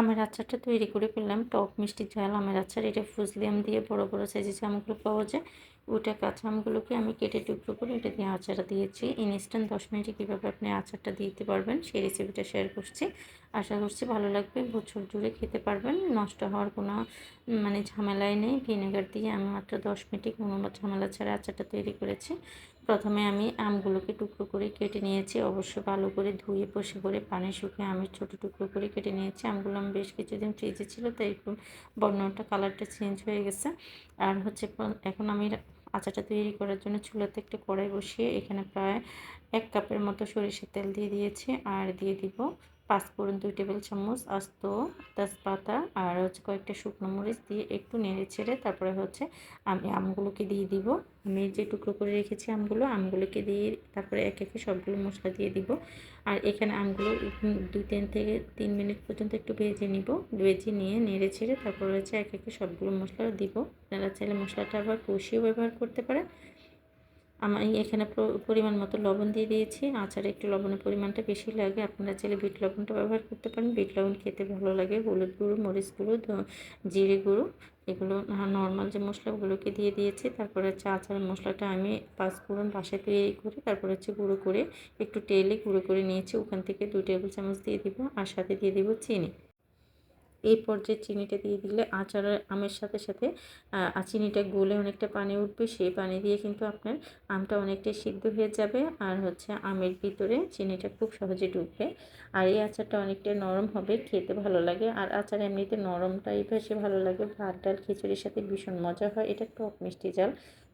আমের আচারটা তৈরি করে ফেললাম। টক মিষ্টি ঝাল আমের আচার, এটা ফুজলি আম দিয়ে বড় বড় সাইজের আমগুলো পাওয়া যায়, ওটা কাঁচা আমগুলোকে আমি কেটে টুকরো করে এটা দিয়ে আচারটা দিয়েছি। ইনস্ট্যান্ট দশ মিনিটে কীভাবে আপনি আচারটা দিতে পারবেন, সেই রেসিপিটা শেয়ার করছি। আশা করছি ভালো লাগবে, বছর জুড়ে খেতে পারবেন, নষ্ট হওয়ার কোনো মানে ঝামেলাই নেই। ভিনেগার দিয়ে আমি মাত্র দশ মিনিটে কোনো ঝামেলা ছাড়া আচারটা তৈরি করেছি। প্রথমে আমি আমগুলোকে টুকরো করে কেটে নিয়েছি, অবশ্য ভালো করে ধুয়ে বসে করে পানি শুকিয়ে আমি ছোটো টুকরো করে কেটে নিয়েছি। আমগুলো আমি বেশ কিছুদিন ফ্রিজে ছিল, তাই একটু বর্ণটা কালারটা চেঞ্জ হয়ে গেছে। আর হচ্ছে এখন আমি আচারটা তৈরি করার জন্য চুলাতে একটা কড়াই বসিয়ে এখানে প্রায় এক কাপের মতো সরিষার তেল দিয়ে দিয়েছি আর দিয়ে দিব পাঁচ পাঁচফোড়ন দুই টেবিল চামচ আস্ত তেজপাতা আর হচ্ছে কয়েকটা শুকনো মরিচ দিয়ে একটু নেড়ে ছেড়ে তারপরে হচ্ছে আমি আমগুলোকে দিয়ে দিব। আমি যে টুকরো করে রেখেছি আমগুলো, আমগুলোকে দিয়ে তারপরে এক একে সবগুলো মশলা দিয়ে দিব। আর এখানে আমগুলো দুই তিন থেকে তিন মিনিট পর্যন্ত একটু ভেজে নিব। ভেজে নিয়ে নেড়ে ছেড়ে তারপরে হচ্ছে এক একে সবগুলো মশলা দিব। আপনারা চাইলে মশলাটা আবার কষিয়েও ব্যবহার করতে পারেন। আমি এখানে পরিমাণ মতো লবণ দিয়ে দিয়েছি। আচারে একটু লবণের পরিমাণটা বেশি লাগে। আপনারা চাইলে বিট লবণটা ব্যবহার করতে পারেন। বিট লবণ খেতে ভালো লাগে। হলুদ গুঁড়ো, মরিচ গুঁড়ো জিরে গুঁড়ো, এগুলো নর্মাল যে মশলাগুলোকে দিয়ে দিয়েছি। তারপরে হচ্ছে আচারের মশলাটা আমি পাঁচ ফোড়ন বাসায় তৈরি করে, তারপরে হচ্ছে গুঁড়ো করে একটু তেলে গুঁড়ো করে নিয়েছি। ওখান থেকে দু টেবিল চামচ দিয়ে দিব। আর সাথে দিয়ে দিব চিনি। এই পর্যায়ে চিনিটা দিয়ে দিলে আচারের আমের সাথে সাথে চিনিটা গলে অনেকটা পানি উঠবে, সেই পানি দিয়ে কিন্তু আপনার আমটা অনেকটাই সিদ্ধ হয়ে যাবে আর হচ্ছে আমের ভিতরে চিনিটা খুব সহজে ঢুকবে। আর এই আচারটা অনেকটা নরম হবে, খেতে ভালো লাগে। আর আচার এমনিতে নরম নরমটাই বেশি ভালো লাগে। ভাত, ডাল, খিচুড়ির সাথে ভীষণ মজা হয়। এটা টক মিষ্টি জাল।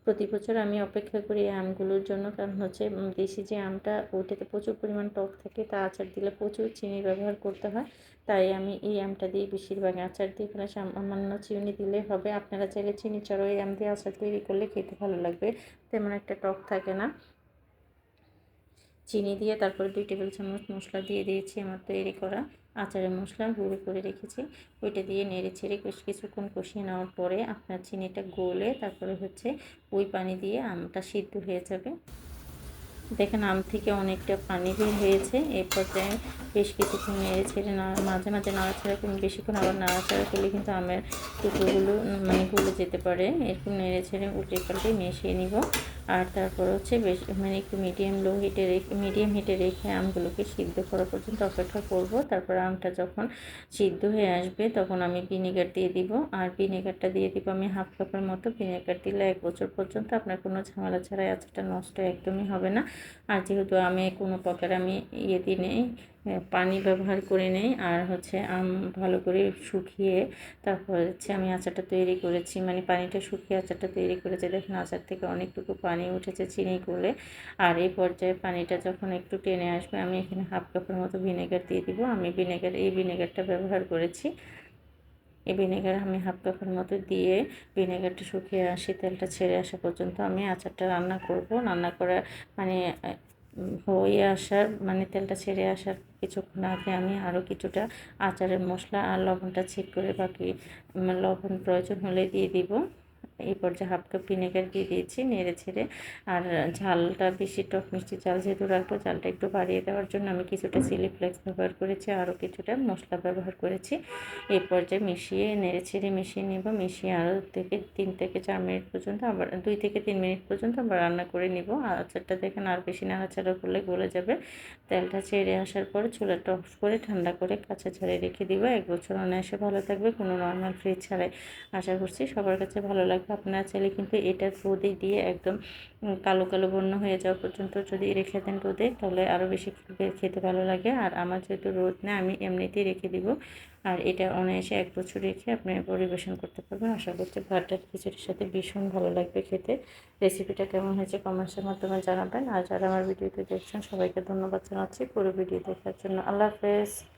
প্রতি বছর আমি অপেক্ষা করি এই আমগুলোর জন্য। কারণ হচ্ছে দেশি যে আমটা ওটাতে প্রচুর পরিমাণ টক থাকে। তা আচার দিলে প্রচুর চিনি ব্যবহার করতে হয়। তাই আমি এই আমটা দিয়ে বেশিরভাগ আচার দিয়ে কোনো সামান্য চিনি দিলে হবে। আপনারা চাইলে চিনি চড়ো আম দিয়ে আচার তৈরি করলে খেতে ভালো লাগবে। তেমন একটা টক থাকে না। চিনি দিয়ে তারপরে দুই টেবিল চামচ মশলা দিয়ে দিয়েছি আমার তৈরি করা আচারের মশলা, গুঁড়ো করে রেখেছি। ওইটা দিয়ে নেড়ে ছেড়ে বেশ কিছুক্ষণ কষিয়ে নেওয়ার পরে আপনার চিনিটা গলে তারপরে হচ্ছে ওই পানি দিয়ে আমটা সিদ্ধ হয়ে যাবে। দেখেন, আম থেকে অনেকটা পানি বের হয়েছে। এই পর্যায়ে বেশ কিছুক্ষণ নেড়ে ছেড়ে না, মাঝে মাঝে নাড়াচাড়া করে, বেশিক্ষণ আবার নাড়াচাড়া করলে কিন্তু আমের টুকরোগুলো মানে গলে যেতে পারে। এরকম নেড়ে ছেড়ে উল্টে পাল্টে মিশিয়ে নিব। আর তারপর হচ্ছে বেশ মানে একটু মিডিয়াম লো হিটে রেখে মিডিয়াম হিটে রেখে আমগুলোকে সিদ্ধ করা পর্যন্ত অপেক্ষা করব। তারপর আমটা যখন সিদ্ধ হয়ে আসবে, তখন আমি ভিনেগার দিয়ে দিব। আর ভিনেগারটা দিয়ে দিব আমি হাফ কাপের মতো। ভিনেগার দিলে এক বছর পর্যন্ত আপনার কোনো ঝামেলা ছাড়াই আচারটা নষ্ট একদমই হবে না। আর যেহেতু আমি কোনো প্রকার আমি ইয়েতে নেই পানি ব্যবহার করে নেই, আর হচ্ছে আম ভালো করে শুকিয়ে তারপর হচ্ছে আমি আচারটা তৈরি করেছি মানে পানিটা শুকিয়ে আচারটা তৈরি করেছি, দেখুন আচার থেকে অনেকটুকু পানি উঠেছে চিনি করে, আর এই পর্যায়ে পানিটা যখন একটু টেনে আসবে, আমি এখানে হাফ কাপের মতো ভিনেগার দিয়ে দিব, আমি ভিনেগার, এই ভিনেগারটা ব্যবহার করেছি। এই ভিনেগার আমি হাফ কাপের মতো দিয়ে ভিনেগারটা শুকিয়ে আসি তেলটা ছেড়ে আসা পর্যন্ত আমি আচারটা রান্না করব। রান্না করার মানে হয়ে আসার মানে তেলটা ছেড়ে আসার কিছুক্ষণ আগে আমি আরও কিছুটা আচারের মশলা আর লবণটা চেক করে বাকি লবণ প্রয়োজন হলে দিয়ে দিব। এই পর্যায়ে হাফ কাপ ভিনেগার দিয়ে দিয়েছি, নেড়ে ছেড়ে। আর ঝালটা বেশি টক মিষ্টি ঝাল যেহেতু রাখব, ঝালটা একটু বাড়িয়ে দেওয়ার জন্য আমি কিছুটা চিলি ফ্লেক্স ব্যবহার করেছি, আরও কিছুটা মশলা ব্যবহার করেছি। এই পর্যায়ে মিশিয়ে, নেড়ে ছেড়ে মিশিয়ে নেব, মিশিয়ে আরও থেকে তিন থেকে চার মিনিট পর্যন্ত আবার, দুই থেকে তিন মিনিট পর্যন্ত আবার রান্না করে নিব। আচারটা দেখেন আর বেশি নাড়াচাড়া করলে গলে যাবে। তেলটা ছেড়ে আসার পর চুলাটা অফ করে ঠান্ডা করে কাছে ঝাড়ে রেখে দিব। এক বছর অনায়াসে ভালো থাকবে, কোনো নর্মাল ফ্রিজ ছাড়াই। আশা করছি সবার কাছে ভালো লাগবে। আপনারা চাইলে কিন্তু এটা রোদে দিয়ে একদম কালো কালো বর্ণ হয়ে যাওয়া পর্যন্ত যদি রেখে দেন রোদে, তাহলে আরও বেশি খেতে ভালো লাগে। আর আমার যেহেতু রোদ না, আমি এমনিতেই রেখে দিব। আর এটা অনায়াসে এক বছর রেখে আপনি পরিবেশন করতে পারবেন। আশা করছি ভাতটার খিচুড়ির সাথে ভীষণ ভালো লাগবে খেতে। রেসিপিটা কেমন হয়েছে কমেন্টসের মাধ্যমে জানাবেন। আর যারা আমার ভিডিওতে দেখছেন, সবাইকে ধন্যবাদ জানাচ্ছি পুরো ভিডিও দেখার জন্য। আল্লাহ হাফেজ।